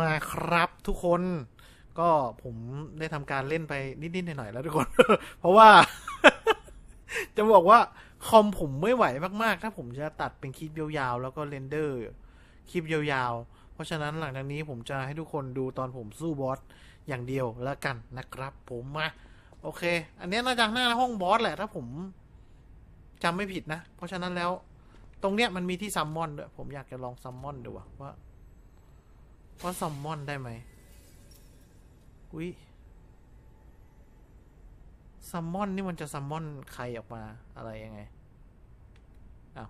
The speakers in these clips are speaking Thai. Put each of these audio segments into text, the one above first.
มาครับทุกคนก็ผมได้ทำการเล่นไปนิดๆหน่อยๆแล้วทุกคน เพราะว่า จะบอกว่าคอมผมไม่ไหวมากๆ ถ้าผมจะตัดเป็นคลิปยาวๆ แล้วก็เรนเดอร์คลิปยาวๆ เพราะฉะนั้นหลังจากนี้ผมจะให้ทุกคนดูตอนผมสู้บอสอย่างเดียวแล้วกันนะครับ ผมมาโอเค อันนี้น่าจะหน้าห้องบอสแหละ ถ้าผมจำไม่ผิดนะ เพราะฉะนั้นแล้ว ตรงเนี้ยมันมีที่ซัมมอนด้วยผมอยากจะลองซัมมอนดูว่า ว่าซัมมอนได้ไหมอุ้ยซัมมอนนี่มันจะซัมมอนใครออกมาอะไรยังไงอ้าว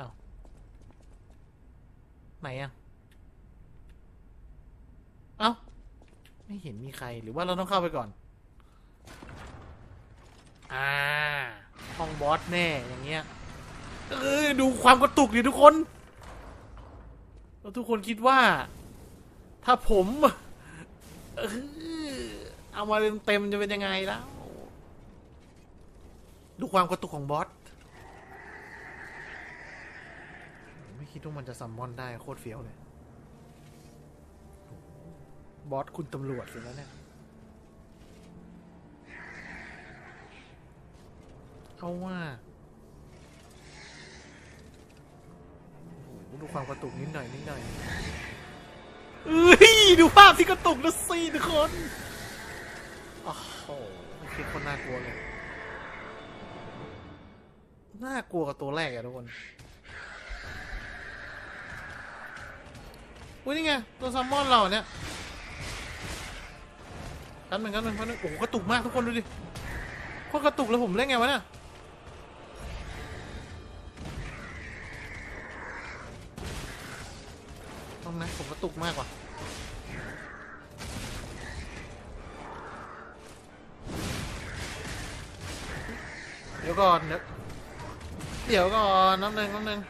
อ้าวไหนอะเอ้าไม่เห็นมีใครหรือว่าเราต้องเข้าไปก่อน อ่าห้องบอสแน่อย่างเงี้ยเออดูความกระตุกดิทุกคน แล้วทุกคนคิดว่า ถ้าผมเออเอามาเต็มๆจะเป็นยังไงแล้วดูความกระตุกของบอส ไม่คิดว่ามันจะซัมมอนได้โคตรเฟี้ยวเลย บอสคุณตำรวจเลยแล้วเนี่ย เอาว่า ดูความกระตุกนิดหน่อยนิดหน่อยเอ้ยดูภาพที่กระตุกนะสิทุกคนโอ้โหไม่คิดคนน่ากลัวเลยน่ากลัวกับตัวแรกอะทุกคนอุ้ยนี่ไงตัวซัมมอนเราเนี่ยกันหนึ่งกันหนึ่งกันหนึ่งโอ้โหกระตุกมากทุกคนดูดิโคตรกระตุกแล้วผมเล่นไงวะเนี่ย ผมกระตุกมากกว่าเดี๋ยวก่อนเดี๋ยวเดี๋ยวก่อนน้ำหนึ่งน้ำหนึ่ง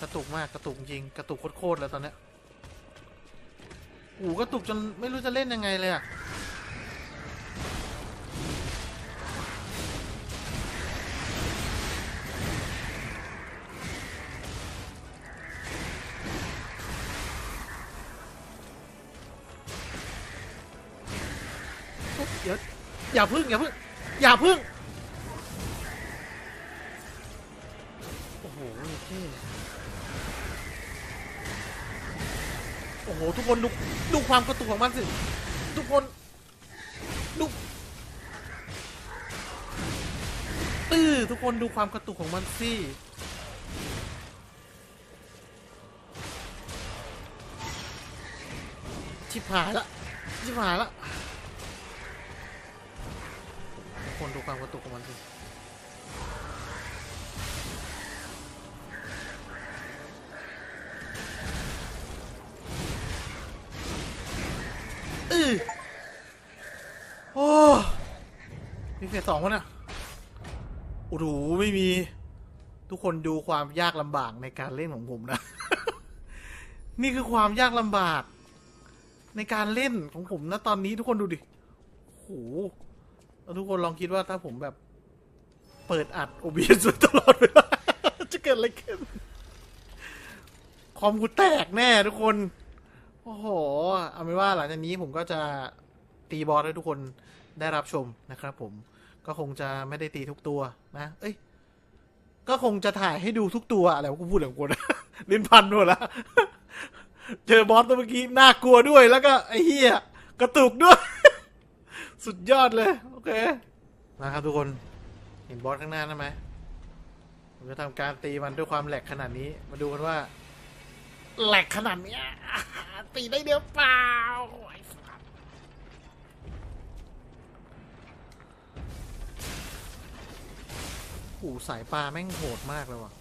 กระตุกมากกระตุกจริงกระตุกโคตรๆแล้วตอนเนี้ยโอ้กระตุกจนไม่รู้จะเล่นยังไงเลยอะ เดี๋ยวอย่าพึ่งอย่าพึ่งอย่าพึ่งโอ้โหเท่โอ้โหทุกคนดูดูความกระตุกของมันสิทุกคนดูเออทุกคนดูความกระตุกของมันสิชิบหายละชิบหายละ คนดูความกระตุกของมันสิเออโอ้มีเฟสสองวะนี่ยโอ้โหไม่มี ทุกคนดูความยากลำบากในการเล่นของผมนะ นี่คือความยากลำบาก ในการเล่นของผมนะตอนนี้ทุกคนดูดิโอ้โห แล้วทุกคนลองคิดว่าถ้าผมแบบ เปิดอัด OBS ไว้ตลอดเวลา จะเกิดอะไรขึ้น คอมกูแตกแน่ทุกคน โอ้โห เอาเป็นว่าหลังจากนี้ผมก็จะตีบอสให้ทุกคนได้รับชมนะครับผม ก็คงจะไม่ได้ตีทุกตัวนะ เอ้ย ก็คงจะถ่ายให้ดูทุกตัวอะไรวะกูพูดอะไรของกูนะลิ้นพันหมดละเจอบอสตัวเมื่อกี้น่ากลัวด้วย แล้วก็ไอ้เหี้ยกระตุกด้วย สุดยอดเลย เคนะครับทุกคนเห็นบอสข้างหน้านั่นไหมผมจะทำการตีมันด้วยความแหลกขนาดนี้ มาดูกันว่า แหลกขนาดนี้ตีได้เดียวเปล่าโอ้สายปลาแม่งโหดมากเลยว่ะ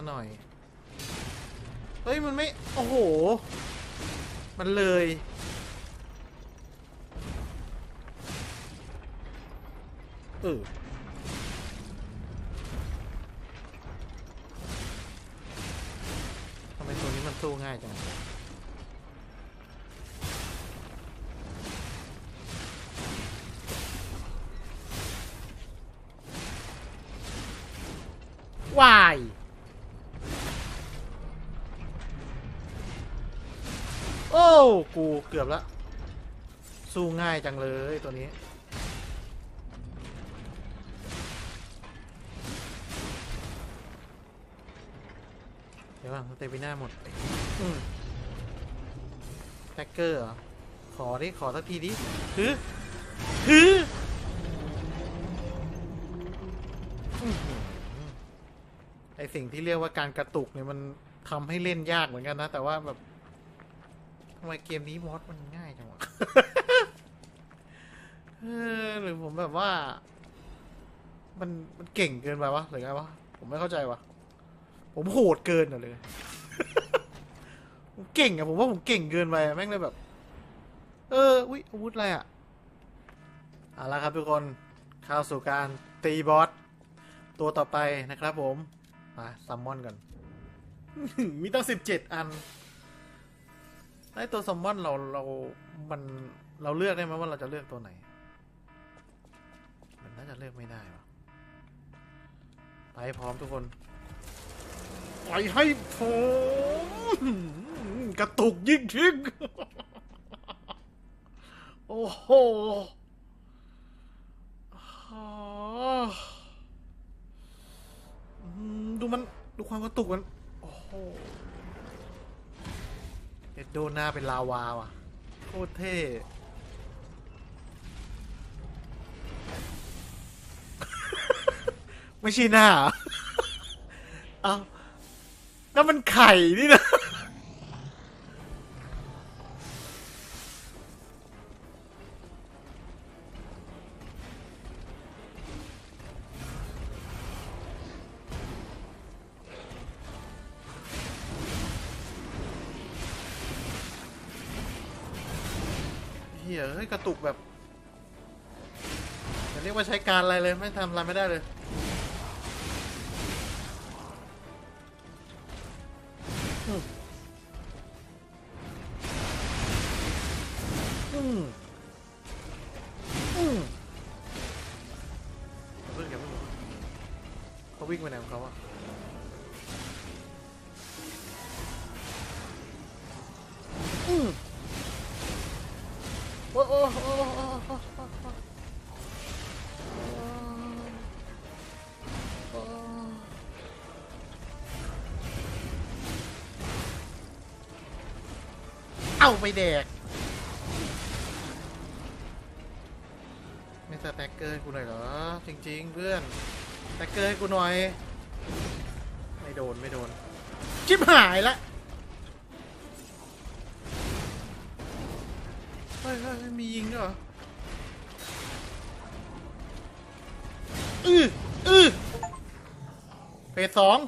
ะหน่อย เฮ้ย มันไม่ โอ้โห มันเลย เออทำไมตัวนี้มันสู้ง่ายจังวาย กูเกือบล้วสู้ง่ายจังเลยตัวนี้ เดี๋ยวก่อนสเตปิน่าหมดอืมแท็กเกอร์เหรอ ขอดิ ขอสักทีดิฮือฮืออื้อหือไอสิ่งที่เรียกว่าการกระตุกเนี่ยมันทำให้เล่นยากเหมือนกันนะ แต่ว่าแบบ ทำไมเกมนี้มอสมันง่ายจังวะ เออหรือผมแบบว่า มันมันเก่งเกินไปวะหรือไงวะ ผมไม่เข้าใจวะผมโหดเกินอะเลยผมเก่งอะผมว่าผมเก่งเกินไปแม่งเลยแบบ เอออุ๊ยอาวุธอะไรอะเอาละครับทุกคนเข้าสู่การตีบอสตัวต่อไปนะครับผม มาซัมมอนก่อน มีตั้งสิบเจ็ดอัน ไอตัวซัมมอนเราเรามันเราเลือกได้ไหมว่าเราจะเลือกตัวไหน มันน่าจะเลือกไม่ได้วะไปพร้อมทุกคนไปให้ผมกระตุกยิ่งยิ่งโอ้โหดูมัน ดูความกระตุกมัน โอ้โห อ็ดโดหน้าเป็นลาวาว่ะ โคตรเท่ ไม่ใช่หน้าเหรอเอานั่นมันไข่นี่นะ กระตุกแบบจะเรียกว่าใช้การอะไรเลยไม่ทำอะไรไม่ได้เลยอืมอืมอย่าเพิ่งอย่าเพิ่งเขาวิ่งไปไหนของเขาอะอืม เอาไปแดก ไม่สแต็กเกอร์กูหน่อยเหรอ จริง ๆ เพื่อนสแต็กเกอร์ให้กูหน่อย ไม่โดน ไม่โดน ชิบหายละ สสอง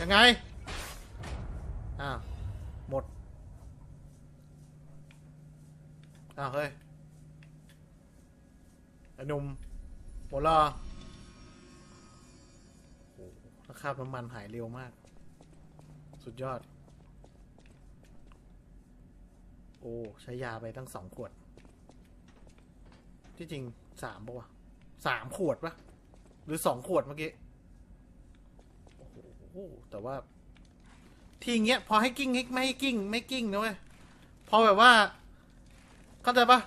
ยังไง อ้าว หมด อ้าว เฮ้ยไอ้หนุ่มหมดและโอ้โหแล้วคราบน้ำมันหายเร็วมาก สุดยอด โอ้ ใช้ยาไปตั้งสองขวด ที่จริงสามปะวะสามขวดปะหรือสองขวดเมื่อกี้ โอ้โหแต่ว่า ทีเงี้ย พอให้กิ้งให้ไม่ให้กิ้ง ไม่กิ้งนะเว้ยพอแบบว่า เข้าใจปะ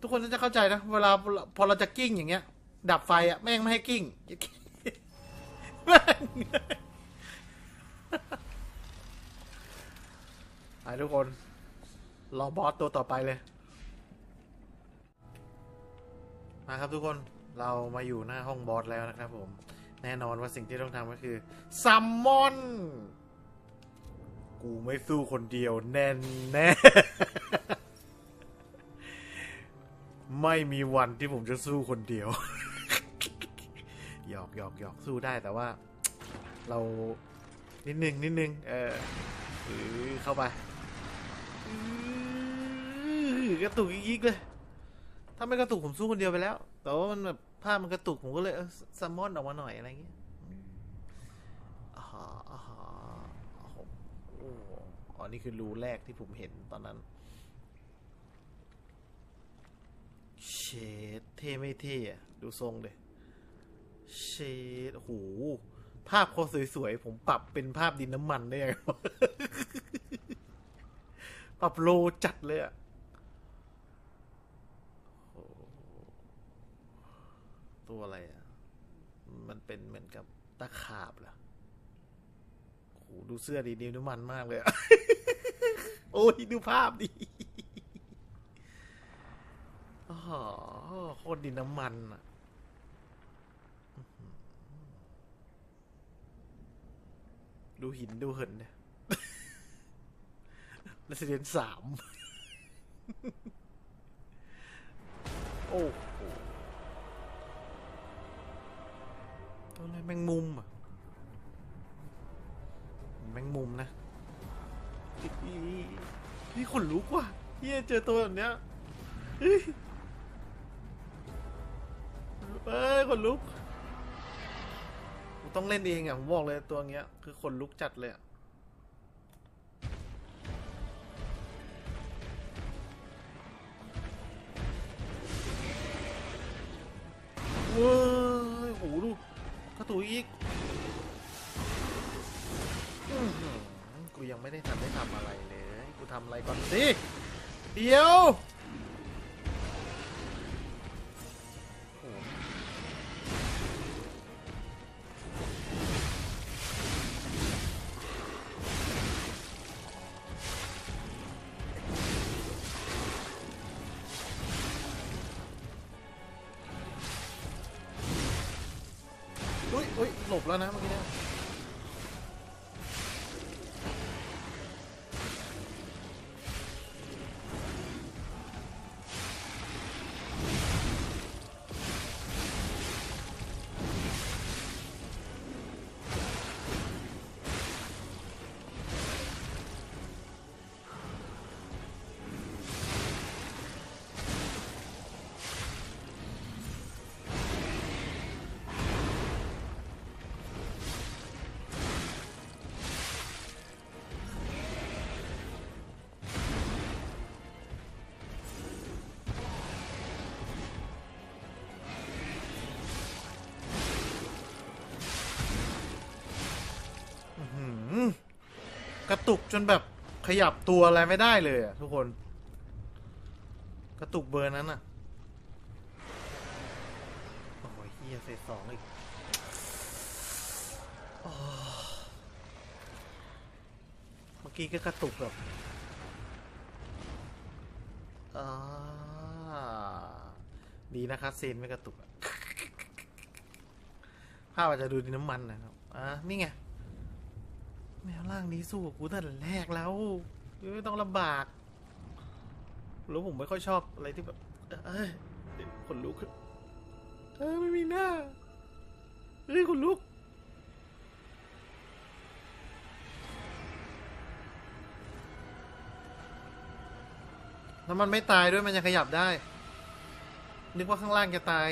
ทุกคนน่าจะเข้าใจนะ เวลาพอเราจะกิ้งอย่างเงี้ย ดับไฟอะแม่งไม่ให้กิ้งแม่งไปทุกคน รอบอสตัวต่อไปเลย มาครับทุกคนเรามาอยู่หน้าห้องบอสแล้วนะครับผม แน่นอนว่าสิ่งที่ต้องทำก็คือซัมมอน กูไม่สู้คนเดียวแน่แน่ไม่มีวันที่ผมจะสู้คนเดียว หยอกหยอกหยอกสู้ได้แต่ว่า เรานิดนึงนิดนึง เออหรือเข้าไปกระตุกอีกเลย ถ้าไม่กระตุกผมสู้คนเดียวไปแล้ว แต่ว่ามันแบบ ภาพมันกระตุกผมก็เลยเออซัมมอนออกมาหน่อยอะไรเงี้ยอืมอ่าฮะอ่าฮะโอ้โหโอ้โหอ๋อนี่คือรูแรกที่ผมเห็นตอนนั้น เชดเท่ไม่เท่อะดูทรงเลยเชดโอ้โหภาพโคตรสวยๆ ผมปรับเป็นภาพดินน้ำมันได้ยังไงวะปรับโลจัดเลยอะโอ้โห ตัวอะไรอะ มันเป็นเหมือนกับตะขาบเหรอโอ้โหดูเสื้อดีดินน้ำมันมากเลยโอ้ยดูภาพดิอ๋อโคตรดินน้ำมันอะดูหินดูเหินเนี่ย Resident สาม โอ้โห อะไรแมงมุมอะแมงมุมนะนี่ขนลุกว่ะเฮียเจอตัวแบบเนี้ยเฮ้ยเอ้ยขนลุก ต้องเล่นเองอะ ผมบอกเลยตัวเงี้ย คือขนลุกจัดเลยอะ ระตุยอีกกูยังไม่ได้ทำได้ทำอะไรเลย กูทำอะไรก่อนสิ เดี๋ยว ตุกจนแบบขยับตัวอะไรไม่ได้เลยอะทุกคน กระตุกเบอร์นั้นอะโอ้ยเฮียเฟสสองอีกเมื่อกี้ก็กระตุกแบบอ่าดีนะครับเซนไม่กระตุกภาพอาจจะดูดีน้ำมันนะครับอ่านี่ไง แมวร่างนี้สู้กับกูตั้งแต่แรกแล้วไม่ต้องลำบาก แล้วผมไม่ค่อยชอบอะไรที่แบบเอ้ยขนลุกเอ้ยไม่มีหน้าเฮ้ยขนลุกแล้วมันไม่ตายด้วยมันยังขยับได้ นึกว่าข้างล่างจะตาย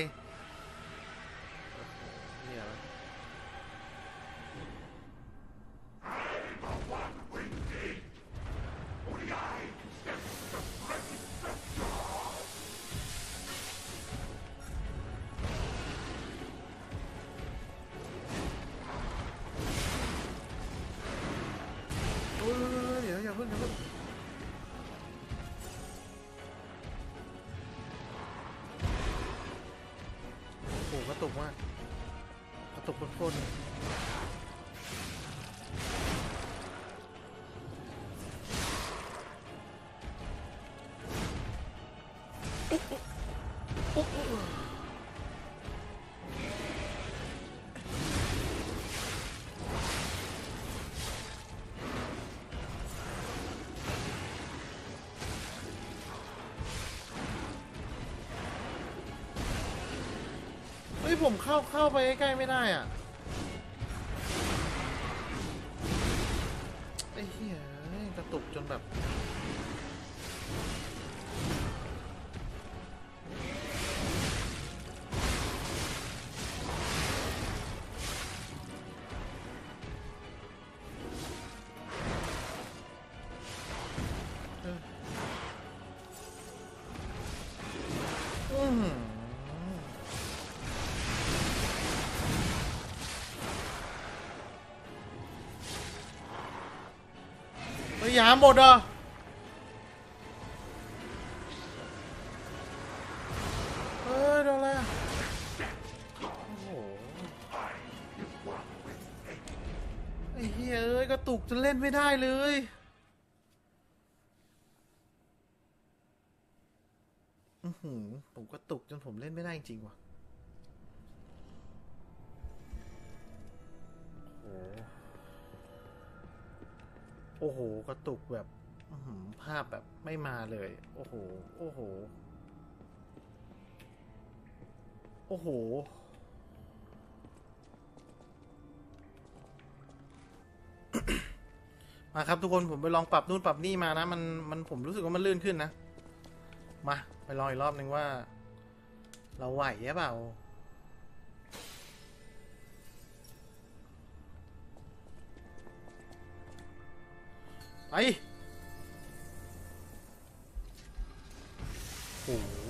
กระตุกมากกระตุกโคตร ยผมเข้าเข้าไปใกล้ไม่ได้อะไอ้เหี้ยกระตุกจนแบบ ยยาหมดเหรอะเฮ้ยโดนอะไรอะโอ้โหไอ้เหี้ยเอ้ยกระตุกจนเล่นไม่ได้เลยอือหือผมกระตุกจนผมเล่นไม่ได้จริงว่ะโอ้ โอ้โห กระตุกแบบภาพแบบไม่มาเลย โอ้โห โอ้โห โอ้โห มาครับทุกคนผมไปลองปรับนู่นปรับนี่มานะ มันมันผมรู้สึกว่ามันลื่นขึ้นนะ มา ไปลองอีกรอบหนึ่งว่า เราไหวหรือเปล่า はい。おお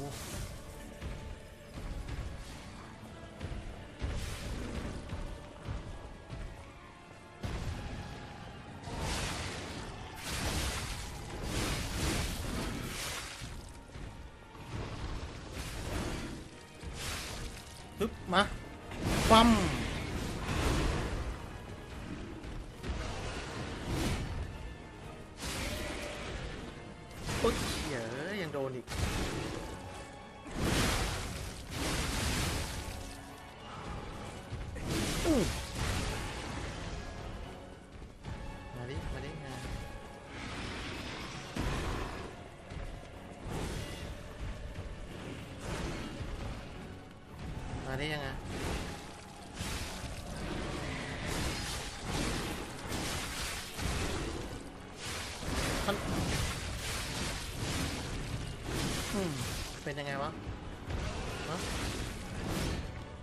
็นยังไงวะ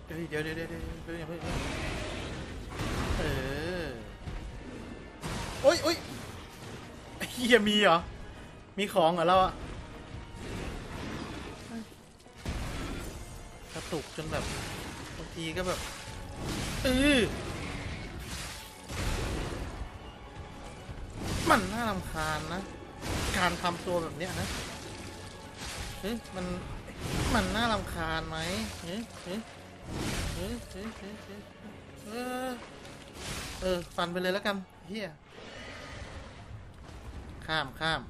เดี๋ยวเดี๋ยวเดี๋ยวเดี๋ยวยวอเพิ่งเออโอ้ยโอ้ยเฮียมีเหรอ มีของเหรอเราอะกระตุกจนแบบบางทีก็แบบเออมันน่ารำคาญนะ การทำตัวแบบเนี้ยนะ เฮ้ยมัน มันน่ารำคาญไหมเฮ้ยเฮ้ยเฮ้ยเฮ้ยเฮ้ยเฮ้เออเออ ฟันไปเลยแล้วกันเฮียข้ามข้าม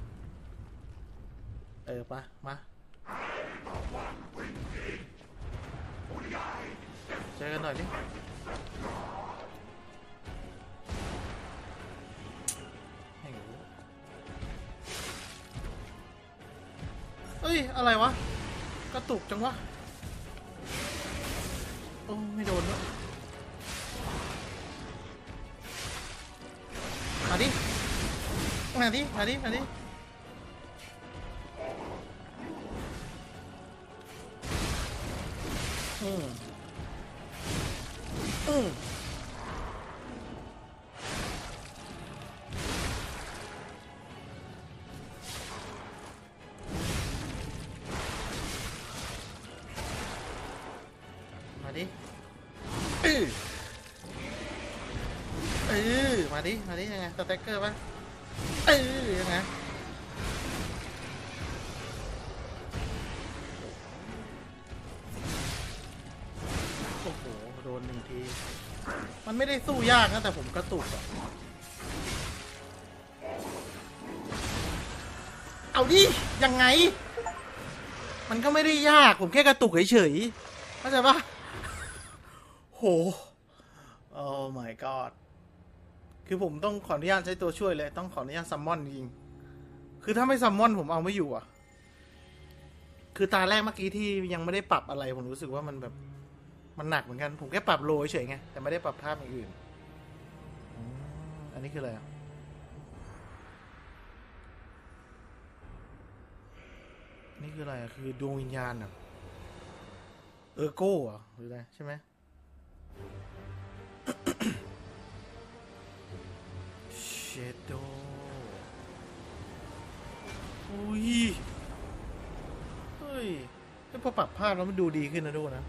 เออปะมาเจอกันหน่อยดิ อะไรวะ กระตุกจังวะ โอ้ไม่โดนวะมาดิมาดิมาดิมาดิ ดิมาดิยังไงสแต็กเกอร์ปะเออยังไงโอ้โหโดนหนึ่งที มันไม่ได้สู้ยากนะ แต่ผมกระตุกอะเอาดิ ยังไง มันก็ไม่ได้ยาก ผมแค่กระตุกเฉยๆเข้าใจปะโห โอ้ my god คือผมต้องขออนุญาตใช้ตัวช่วยเลย ต้องขออนุญาตซัมมอนจริง คือถ้าไม่ซัมมอนผมเอาไม่อยู่อะ คือตาแรกเมื่อกี้ที่ยังไม่ได้ปรับอะไรผมรู้สึกว่ามันแบบ มันหนักเหมือนกัน ผมแค่ปรับโลเฉยไง แต่ไม่ได้ปรับภาพอย่างอื่น อันนี้คืออะไรอะนี่คืออะไร คือดวงวิญญาณอะ เออโก้อ่หรืออะไรใช่ไหม ชโดอุ้ย เฮ้ยเฮ้ยพอปรับภาพแล้วมันดูดีขึ้นนะดูนะ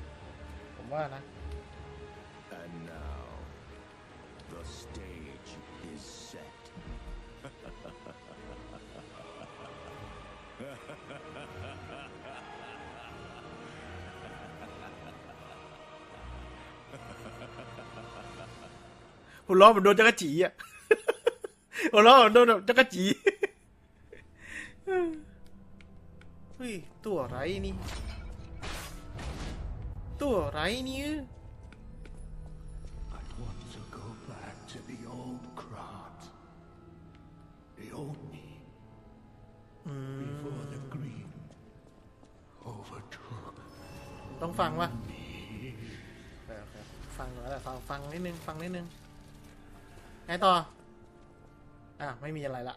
ผมว่านะ And now, the stage is set. ผมล้อเหมือนโดนจักรจีอะ ผมล้อเหมือนโดนแบบจักรจีเฮ้ยตัวอะไรนี่ ตัวอะไรนี่ I want to go back to the old Krat. The old me. Before the green overtook ต้องฟังวะโอเคโอเคฟังก่อนแล้วฟังฟังนิดนึง ฟังนิดนึงไงต่อ อะไม่มีอะไรละ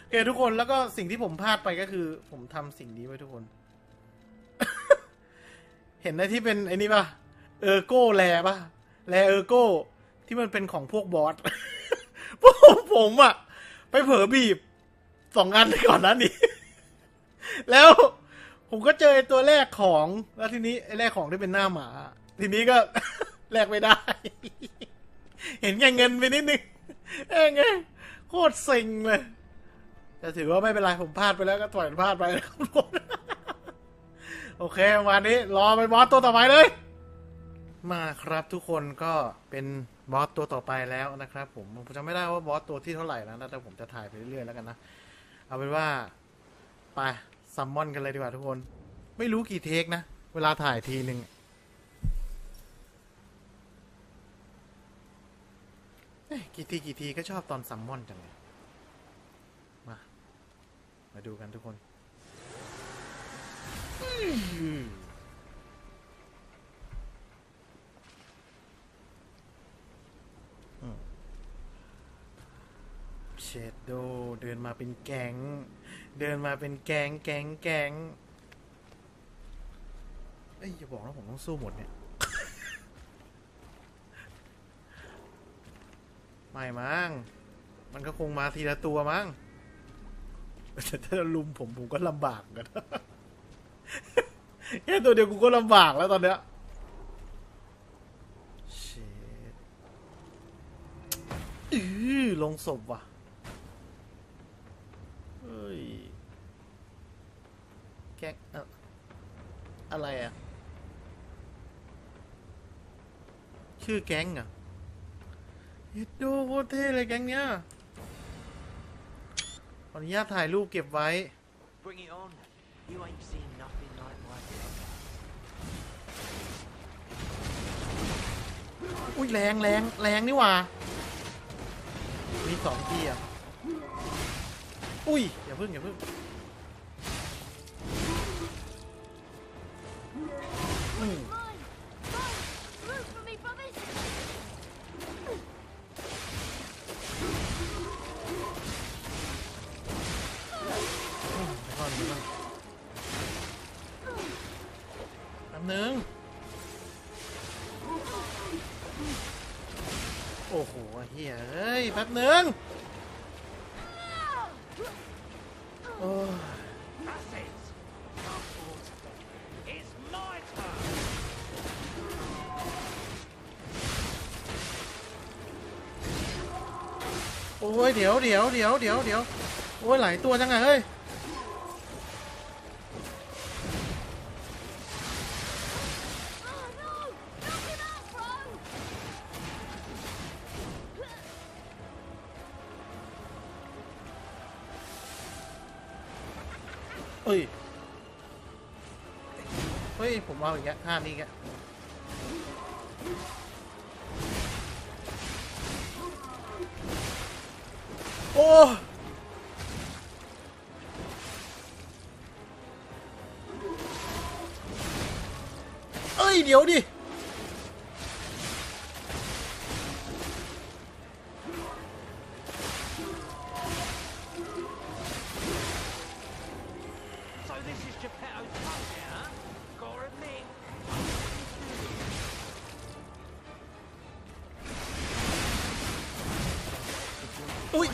โอเคทุกคนแล้วก็สิ่งที่ผมพลาดไปก็คือ ผมทำสิ่งนี้ไว้ทุกคน เห็นไอ้ที่เป็นไอ้นี่ป่ะเออร์โก้แลป่ะแลเออร์โก้ ที่มันเป็นของพวกบอสพวกผมอะไปเผลอบีบสองอันก่อนนั้นนี่แล้วผมก็เจอไอ้ตัวแรกของแล้วทีนี้ไอ้แรกของที่เป็นหน้าหมา ทีนี้ก็แลกไม่ได้ เห็นแก่เงินไปนิดนึงเอ้งไง คตรเซ็งเลย แต่ถือว่าไม่เป็นไร ผมพลาดไปแล้วก็ปล่อยพลาดไปนะครับทุกคนโอเค วันนี้ รอเป็นบอสตัวต่อไปเลย มาครับทุกคนก็เป็นบอสตัวต่อไปแล้วนะครับผมผมจำไม่ได้ว่าบอสตัวที่เท่าไหร่แล้วนะแต่ผมจะถ่ายไปเรื่อยๆแล้วกันนะ เอาเป็นว่าไปซัมมอนกันเลยดีกว่าทุกคน ไม่รู้กี่เทคนะ เวลาถ่ายทีหนึ่งเอ้ย กี่ทีกี่ทีก็ชอบตอนซัมมอนจังเลยมา มาดูกันทุกคนเชดโดเดินมาเป็นแก๊ง เดินมาเป็นแก๊งแก๊งแก๊งเอ้ยอย่าบอกนะผมต้องสู้หมดเนี่ย ไม่มั้งมันก็คงมาทีละตัวมั้งแต่ถ้าลุมผมผมก็ลำบากกันแค่ตัวเดียวกูก็ลำบากแล้วตอนเนี้ยเชดอือลงศพว่ะเฮ้ย แก๊งอะอะไรอะ ชื่อแก๊งอะ เฮ็ดดูโคตรเท่เลยแก๊งเนี้ยขออนุญาตถ่ายรูปเก็บไว้ Bring it on. You ain't seen nothing like my brother. อุ้ยแรงแรงแรงนี่หว่า มีสองทีอะ อุ้ย อย่าพึ่งอย่าพึ่ง แป๊บนึงโอ้ย That's it. It's my turn. โอ้ยเดี๋ยวเดี๋ยวเดี๋ยวเดี๋ยวเดี๋ยวโอ้ยหลายตัวจังไงเฮ้ย เอ้ย เฮ้ย ผมเอาอย่างเงี้ยห้านี่อีกแล้วโอ้เอ้ย เดี๋ยวดิ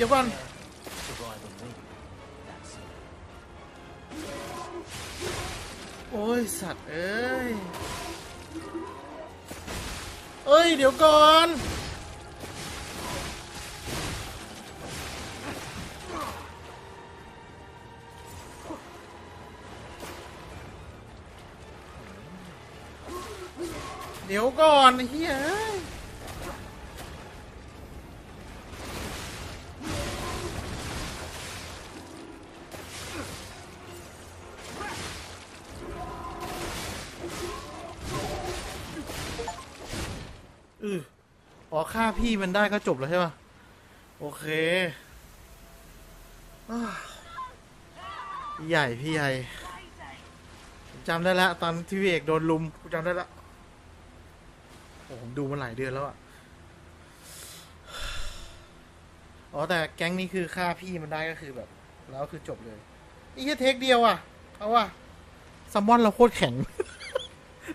ดี๋ยวก่อนโอ้ยสัตว์เอ้ย เอ้ย เดี๋ยวก่อน เดี๋ยวก่อนเฮีย ฆ่าพี่มันได้ก็จบแล้วใช่ปะโอเคอ้าวพี่ใหญ่พี่ใหญ่จำได้แล้วตอนที่พี่เอกโดนลุมกูจำได้แล้วโอ้ผมดูมาหลายเดือนแล้วอะอ๋อแต่แก๊งนี้คือฆ่าพี่มันได้ก็คือแบบ แล้วคือจบเลยนี่แค่เทคเดียวอะเอาว่ะซัมมอนเราโคตรแข็ง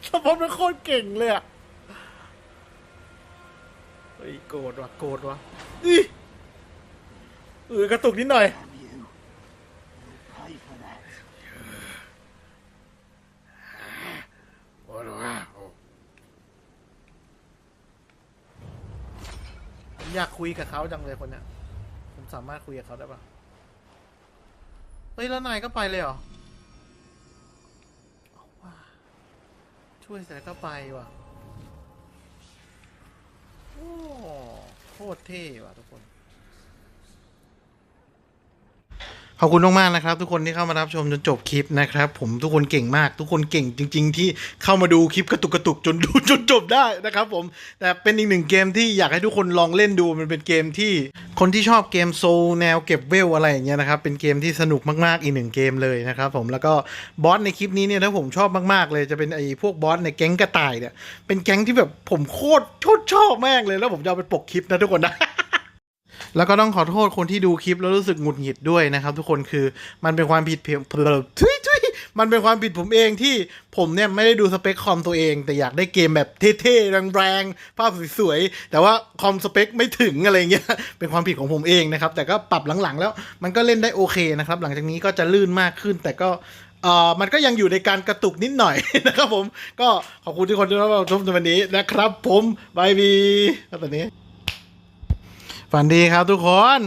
ซัมมอนมันโคตรเก่งเลยอะ โกรธว่ะโกรธว่ะอีเออกระตุกนิดหน่อย อยากคุยกับเขาจังเลยคนเนี้ยผมสามารถคุยกับเขาได้ปะเฮ้ยแล้วนายก็ไปเลยเหรอเอช่วยเสร็จแล้วก็ไปว่ะ โอ้โคตรเท่ว่ะทุกคน ข อบคุณมากๆนะครับ ทุกคนที่เข้ามารับชมจนจบคลิปนะครับ ผมทุกคนเก่งมาก ทุกคนเก่งจริง ๆ ที่เข้ามาดูคลิปกระตุกกระตุกจนดูจนจบได้นะครับผมแต่เป็นอีกหนึ่งเกมที่อยากให้ทุกคนลองเล่นดูมันเป็นเกมที่คนที่ชอบเกมโซลแนวเก็บเวลอะไรอย่างเงี้ยนะครับเป็นเกมที่สนุกมากๆอีกหนึ่งเกมเลยนะครับผมแล้วก็บอสในคลิปนี้เนี่ยถ้าผมชอบมากๆเลยจะเป็นไอ้พวกบอสในแก๊งกระต่ายเนี่ยเป็นแก๊งที่แบบผมโคตรชอบมากเลยแล้วผมจะเอาไปปกคลิปนะทุกคนนะ แล้วก็ต้องขอโทษคนที่ดูคลิปแล้วรู้สึกหงุดหงิดด้วยนะครับ ทุกคนคือมันเป็นความผิดเพียงทุยทุยมันเป็นความผิดผมเองที่ผมเนี่ยไม่ได้ดูสเปคคอมตัวเอง แต่อยากได้เกมแบบเท่ๆแรงๆภาพสวยๆแต่ว่าคอมสเปคไม่ถึงอะไรเงี้ยเป็นความผิดของผมเองนะครับ แต่ก็ปรับหลังๆ แล้วมันก็เล่นได้โอเคนะครับ หลังจากนี้ก็จะลื่นมากขึ้น แต่ก็เอ่อมันก็ยังอยู่ในการกระตุกนิดหน่อยนะครับผม ก็ขอบคุณทุกคนที่รับชมในวันนี้นะครับ ผมบายบีตอนนี้ ฝันดีครับทุกคน